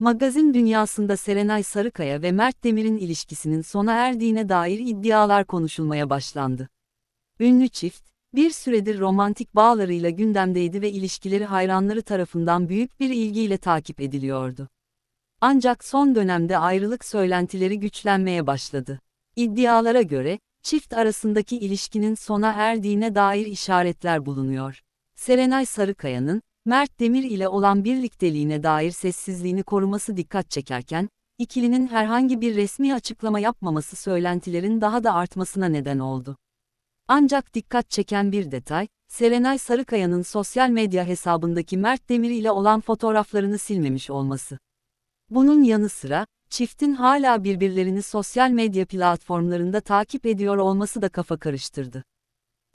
Magazin dünyasında Serenay Sarıkaya ve Mert Demir'in ilişkisinin sona erdiğine dair iddialar konuşulmaya başlandı. Ünlü çift, bir süredir romantik bağlarıyla gündemdeydi ve ilişkileri hayranları tarafından büyük bir ilgiyle takip ediliyordu. Ancak son dönemde ayrılık söylentileri güçlenmeye başladı. İddialara göre, çift arasındaki ilişkinin sona erdiğine dair işaretler bulunuyor. Serenay Sarıkaya'nın, Mert Demir ile olan birlikteliğine dair sessizliğini koruması dikkat çekerken, ikilinin herhangi bir resmi açıklama yapmaması söylentilerin daha da artmasına neden oldu. Ancak dikkat çeken bir detay, Serenay Sarıkaya'nın sosyal medya hesabındaki Mert Demir ile olan fotoğraflarını silmemiş olması. Bunun yanı sıra, çiftin hala birbirlerini sosyal medya platformlarında takip ediyor olması da kafa karıştırdı.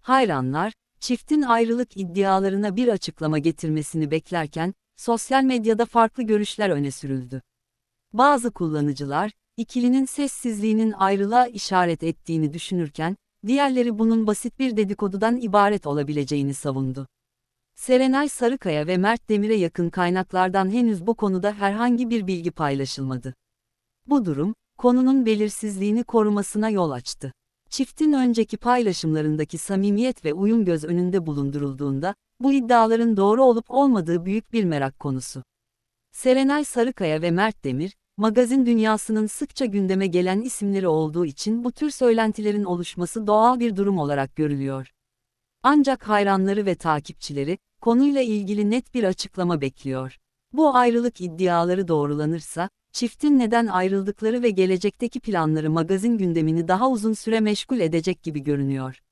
Hayranlar, çiftin ayrılık iddialarına bir açıklama getirmesini beklerken, sosyal medyada farklı görüşler öne sürüldü. Bazı kullanıcılar, ikilinin sessizliğinin ayrılığa işaret ettiğini düşünürken, diğerleri bunun basit bir dedikodudan ibaret olabileceğini savundu. Serenay Sarıkaya ve Mert Demir'e yakın kaynaklardan henüz bu konuda herhangi bir bilgi paylaşılmadı. Bu durum, konunun belirsizliğini korumasına yol açtı. Çiftin önceki paylaşımlarındaki samimiyet ve uyum göz önünde bulundurulduğunda, bu iddiaların doğru olup olmadığı büyük bir merak konusu. Serenay Sarıkaya ve Mert Demir, magazin dünyasının sıkça gündeme gelen isimleri olduğu için bu tür söylentilerin oluşması doğal bir durum olarak görülüyor. Ancak hayranları ve takipçileri, konuyla ilgili net bir açıklama bekliyor. Bu ayrılık iddiaları doğrulanırsa, çiftin neden ayrıldıkları ve gelecekteki planları magazin gündemini daha uzun süre meşgul edecek gibi görünüyor.